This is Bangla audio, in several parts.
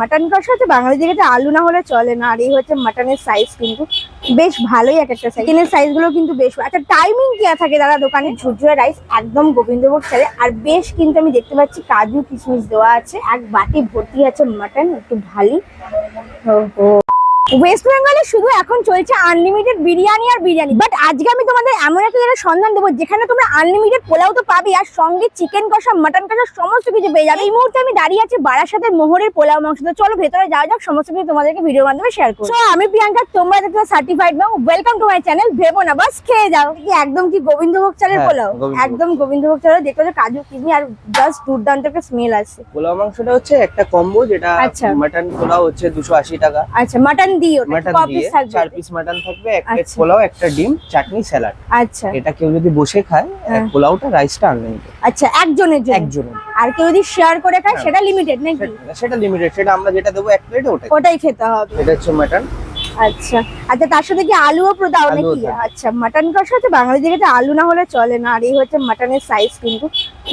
মাটন কষা হচ্ছে বাঙালিদের দিকে আলু না হলে চলে না, আর এই হচ্ছে মাটনের সাইজ কিন্তু বেশ ভালোই এক একটা সাইজ চিকেনের সাইজগুলো কিন্তু বেশ আচ্ছা টাইমিং কি থাকে দাদা দোকানে? ঝুরঝুরা রাইস একদম গোবিন্দভোগ চালে আর বেশ কিন্তু আমি দেখতে পাচ্ছি কাজু কিশমিশ দেওয়া আছে। এক বাটি ভর্তি আছে মাটন একটু ভালি। ওহো। ওয়েস্ট বেঙ্গলে শুধু এখন চলছে আনলিমিটেড বিরিয়ানি আর বিরিয়ানি। বাট আজকে আমি তোমাদের এমন একটা জায়গায় সন্ধান দেবো যেখানে তোমরা আনলিমিটেড পোলাও তো পাবে আর সঙ্গে চিকেন কষা মাটন কষা সমস্ত কিছু পেয়ে যাবে। এই মুহূর্তে আমি দাঁড়িয়ে আছি বারাসাতের মোহরের পোলাও মাংস। তো চলো ভেতরে যাওয়া যাক সমস্ত কিছু তোমাদেরকে ভিডিওর মাধ্যমে শেয়ার করব। So, আমি প্রিয়াঙ্কা তোমরা দেখতে সার্টিফাইড এবং ওয়েলকাম টু মাই চ্যানেল ভেবো না বাস খেয়ে যাও। কি একদম কি গোবিন্দভোগ চালের হ্যাঁ, পোলাও? একদম গোবিন্দভোগ চালের দেখতে পাচ্ছ কাজু কিশমিশ আর জাস্ট দুর্দান্ত একটা স্মেল আসছে। পোলাও মাংসটা হচ্ছে একটা কম্বো যেটা আচ্ছা। মাটন পোলাও হচ্ছে দুশো আশি টাকা। আচ্ছা মাটন মাটন ক পিস থাকবে? চার পিস মাটন থাকবে এক প্লেট আচ্ছা। পোলাও একটা ডিম চাটনি স্যালাড আচ্ছা। এটা কেউ যদি বসে খায় হ্যাঁ। এক পোলাওটা রাইসটা আনলিমিটেড আচ্ছা একজনের জন্য? একজনের। আর কেউ যদি শেয়ার করে খায় হ্যাঁ। সেটা লিমিটেড নাকি? সেটা- লিমিটেড সেটা আমরা যেটা দেবো এক প্লেট ওটাই। ওটাই খেতে হবে। এটা হচ্ছে মাটন আচ্ছা। আচ্ছা তার সাথে কি আলুও দাও নাকি? আচ্ছা মাটন কষা হচ্ছে বাঙালি দিকে আলু না হলে চলে না আর এই হচ্ছে মাটনের সাইজ কিন্তু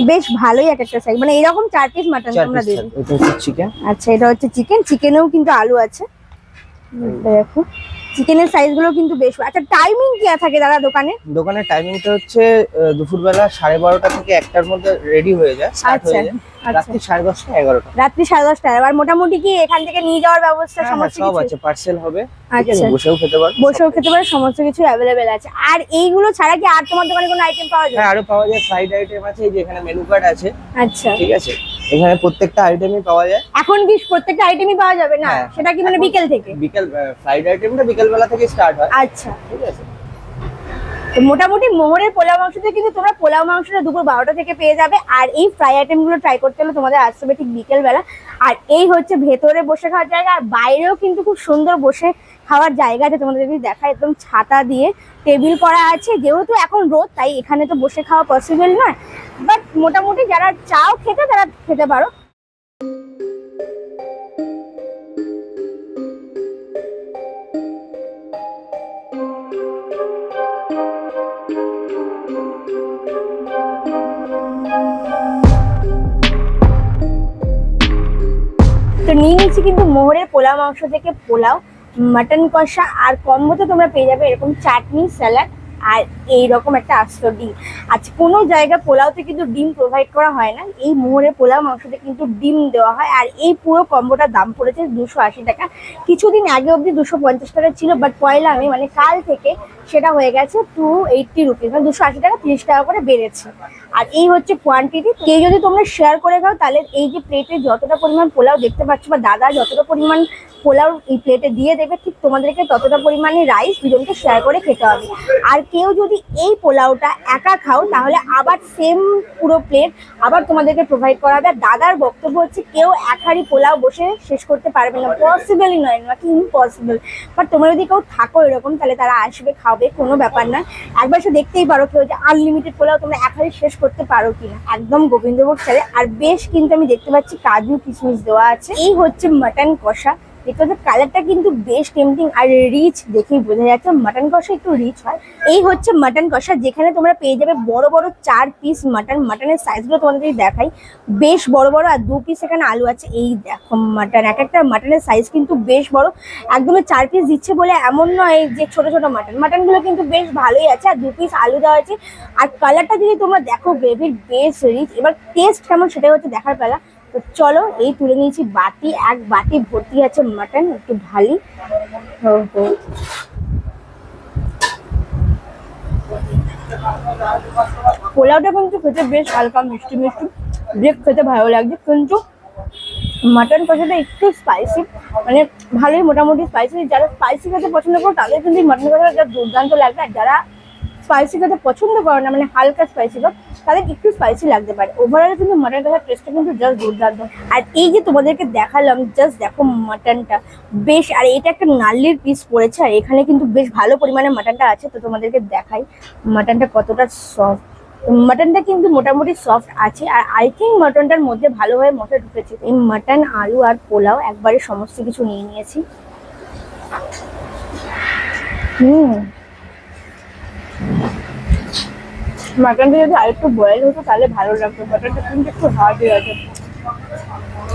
বেশ ভালোই এক একটা সাইজ মানে এরকম চার পিস মাটন তোমরা দেবে চিকেন আচ্ছা এটা হচ্ছে চিকেন চিকেনেও কিন্তু আলু আছে। দেখো। চিকেনের সাইজগুলো কিন্তু বেশ আচ্ছা টাইমিং কি থাকে দাদা দোকানে? দোকানের টাইমিংটা হচ্ছে দুপুরবেলা সাড়ে বারোটা থেকে একটার মধ্যে রেডি হয়ে যায় আচ্ছা, যায়। আচ্ছা। রাত্রি সাড়ে দশটা এগারোটা। রাত্রি সাড়ে দশটা। আর মোটামুটি কি এখান থেকে নিয়ে যাওয়ার ব্যবস্থা হ্যাঁ, হ্যাঁ, সমস্ত সব আছে পার্সেল হবে। বসেও খেতে পারবে বসেও খেতে পারে সমস্ত কিছু অ্যাভেলেবেল আছে। আর এইগুলো ছাড়া কি আর তোমার দোকানে কোনো আইটেম পাওয়া যায়? হ্যাঁ আরও পাওয়া যায় ফ্রাইড আইটেম আছে এই যে এখানে মেনু কার্ড আছে। আচ্ছা। ঠিক আছে? এখানে প্রত্যেকটা আইটেমই পাওয়া যায়। এখন কি প্রত্যেকটা আইটেমই পাওয়া যাবে? না হ্যাঁ। সেটা কি মানে বিকেল থেকে? বিকেল ফ্রাইড আইটেমটা বিকেল বেলা থেকে স্টার্ট হয়। আচ্ছা। ঠিক আছে? তো মোটামুটি মোহরের পোলাও মাংসতে কিন্তু তোমরা পোলাও মাংসটা দুপুর বারোটা থেকে পেয়ে যাবে। আর এই ফ্রাই আইটেমগুলো ট্রাই করতে হলে তোমাদের আসতে হবে ঠিক বিকেলবেলা। আর এই হচ্ছে ভেতরে বসে খাওয়ার জায়গা, আর বাইরেও কিন্তু খুব সুন্দর বসে খাওয়ার জায়গা আছে। তোমাদের যদি দেখা একদম ছাতা দিয়ে টেবিল করা আছে। যেহেতু এখন রোদ, তাই এখানে তো বসে খাওয়া পসিবল নয়। বাট মোটামুটি যারা চাও খেতে, তারা খেতে পারো। তো নিয়ে নিচ্ছি কিন্তু মোহরের পোলাও মাংস থেকে পোলাও মাটন কষা আর কম্বোতে তোমরা পেয়ে যাবে এরকম চাটনি স্যালাড আর এইরকম একটা আস্ত ডিম। আচ্ছা কোনো জায়গায় পোলাওতে কিন্তু ডিম প্রোভাইড করা হয় না। এই মোহরের পোলাও মাংসতে কিন্তু ডিম দেওয়া হয় আর এই পুরো কম্বোটার দাম পড়েছে দুশো আশি টাকা। কিছুদিন আগে অবধি দুশো পঞ্চাশ টাকা ছিল বাট পয়লা আমি মানে কাল থেকে সেটা হয়ে গেছে টু এইটটি রুপিস মানে দুশো আশি টাকা তিরিশ টাকা করে বেড়েছে। আর এই হচ্ছে কোয়ান্টিটি কেউ যদি তোমরা শেয়ার করে খাও, তাহলে এই যে প্লেটে যতটা পরিমাণ পোলাও দেখতে পাচ্ছ বা দাদা যতটা পরিমাণ পোলাও এই প্লেটে দিয়ে দেবে, ঠিক তোমাদেরকে ততটা পরিমাণে রাইস দুজনকে শেয়ার করে খেতে হবে। আর কেউ যদি এই পোলাওটা একা খাও, তাহলে আবার সেম পুরো প্লেট আবার তোমাদেরকে প্রোভাইড করা হবে আর দাদার বক্তব্য হচ্ছে, কেউ এক হাঁড়ি পোলাও বসে শেষ করতে পারবে না। পসিবলই নয়, নাকি ইম্পসিবল বাট তোমরা যদি কেউ থাকো এরকম, তাহলে তারা আসবে, খাবে, কোনো ব্যাপার না একবার সে দেখতেই পারো কেউ যে আনলিমিটেড পোলাও তোমরা এক হাঁড়ি শেষ করতে পারো কিনা? একদম গোবিন্দভোগ চালে আর বেশ কিন্তু আমি দেখতে পাচ্ছি কাজু কিশমিশ দেওয়া আছে। এই হচ্ছে মাটন কষা। দেখতে পাচ্ছ কালারটা কিন্তু বেশ টেম্পটিং আর রিচ দেখেই বোঝা যাচ্ছে। মাটন কষা একটু রিচ হয়। এই হচ্ছে মাটন কষা, যেখানে তোমরা পেয়ে যাবে বড় বড় চার পিস মাটন মাটনের সাইজগুলো তোমাদেরকে দেখাই। বেশ বড় বড় আর দু পিস এখানে আলু আছে। এই দেখো মাটন এক একটা মাটনের সাইজ কিন্তু বেশ বড়। একদমই চার পিস দিচ্ছে বলে এমন নয় যে ছোট ছোট মাটন মাটনগুলো কিন্তু বেশ ভালোই আছে আর দু পিস আলু দেওয়া আছে। আর কালারটা যদি তোমরা দেখো গ্রেভির বেশ রিচ এবার টেস্ট কেমন সেটাই হচ্ছে দেখার পেলা। তো চলো, এই তুলে নিয়েছি বাটি। এক বাটি ভর্তি আছে মাটন একটু হো পোলাওটা কিন্তু খেতে বেশ হালকা, মিষ্টি মিষ্টি। বেশ খেতে ভালো লাগছে। কিন্তু মাটন কষাটা একটু স্পাইসি মানে ভালোই মোটামুটি স্পাইসি যারা স্পাইসি খেতে পছন্দ করো, তাদের কিন্তু মাটন কষাটা দুর্দান্ত লাগবে। আর যারা স্পাইসি খেতে পছন্দ করে না মানে হালকা স্পাইসি তো তাদের একটু স্পাইসি লাগতে পারে। ওভারঅল কিন্তু মাটন কষার টেস্টটা কিন্তু জাস্ট দুর্দান্ত। আর এই যে তোমাদেরকে দেখালাম জাস্ট দেখো মাটনটা বেশ, আর এটা একটা নাল্লির পিস পড়েছে আর এখানে কিন্তু বেশ ভালো পরিমাণে মাটনটা আছে, তো তোমাদেরকে দেখাই মাটনটা কতটা সফট মাটনটা কিন্তু মোটামুটি সফট আছে, আর আই থিঙ্ক মাটনটার মধ্যে ভালোভাবে মশলা ঢুকেছে। এই মাটন আলু আর পোলাও একবারে সমস্ত কিছু নিয়ে নিয়েছি। হুম। মাটনটা যদি আরেকটু বয়েল হতো, তাহলে ভালো লাগতো। মাটনটা কিন্তু একটু হার্ড হয়ে আছে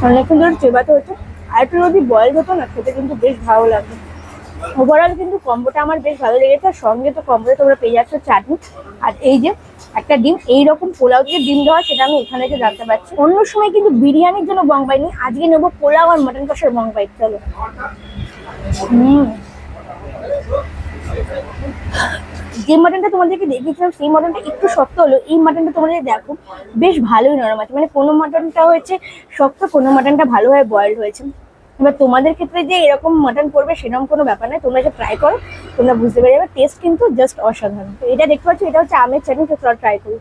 অনেকক্ষণ ধরে চেবাতে হচ্ছে। আর একটু যদি বয়েল হতো না, খেতে কিন্তু বেশ ভালো লাগবে ওভারঅল কিন্তু কম্বোটা আমার বেশ ভালো লেগেছে। আর সঙ্গে তো কম্বোতে তোমরা পেয়ে যাচ্ছ চাটনি। আর এই যে একটা ডিম, এইরকম পোলাও দিয়ে ডিম দেওয়া, সেটা আমি এখানে এসে জানতে পারছি। অন্য সময় কিন্তু বিরিয়ানির জন্য বংবাই নিই আজকে নেব পোলাও আর মাটন কষার বং বংবাই চলো। হুম। যে মাটনটা তোমাদেরকে দেখিয়েছিলাম, সেই মাটনটা একটু শক্ত হলো এই মাটনটা তোমাদের দেখো বেশ ভালোই নরম আছে। মানে কোনো মাটনটা হয়েছে শক্ত, কোনো মাটনটা ভালোভাবে বয়েলড হয়েছে। এবার তোমাদের ক্ষেত্রে যে এরকম মাটন পড়বে সেরকম কোনো ব্যাপার নয়, তোমরা যে ট্রাই করো, তোমরা বুঝতে পেরে যাবে। টেস্ট কিন্তু জাস্ট অসাধারণ। তো এটা দেখতে পাচ্ছ, এটা হচ্ছে আমের চাটনি তো তোমরা ট্রাই করো।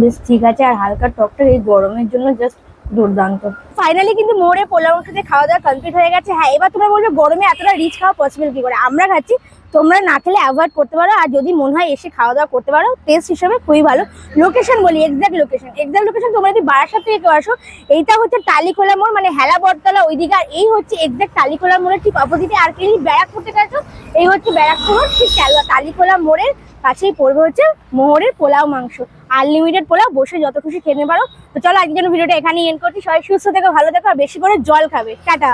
বেশ ঠিক আছে, আর হালকা টকটা এই গরমের জন্য জাস্ট দুর্দান্ত। ফাইনালি কিন্তু মোড়ে পোলাও দিয়ে খাওয়া দাওয়া কমপ্লিট হয়ে গেছে হ্যাঁ এবার তোমরা বলবে গরমে এতটা রিচ খাওয়া পসিবল কি করে? আমরা খাচ্ছি, তোমরা না খেলে অ্যাভয়েড করতে পারো, আর যদি মনে হয় এসে খাওয়া দাওয়া করতে পারো টেস্ট হিসেবে খুবই ভালো। লোকেশন বলি এক্সাক্ট লোকেশন এক্সাক্ট লোকেশন তোমরা যদি বারাসাত থেকে কেউ আসো, এইটা হচ্ছে টালিখোলা মোড় মানে হেলা বটতলা ওইদিকে, আর এই হচ্ছে এক্সাক্ট টালিখোলা মোড়ের ঠিক অপোজিটে আর কি ব্যারাকপুর থেকে আসো এই হচ্ছে ব্যারাকপুর ঠিক টালি- টালিখোলা মোড়ের কাছেই পড়বে হচ্ছে মোহরের পোলাও মাংস। আনলিমিটেড পোলাও বসে যত খুশি খেতে পারো। তো চলো আজকের ভিডিওটা এখানেই এন্ড করছি। সবাই সুস্থ থেকে, ভালো থেকো, আর বেশি করে জল খাবে। টাটা।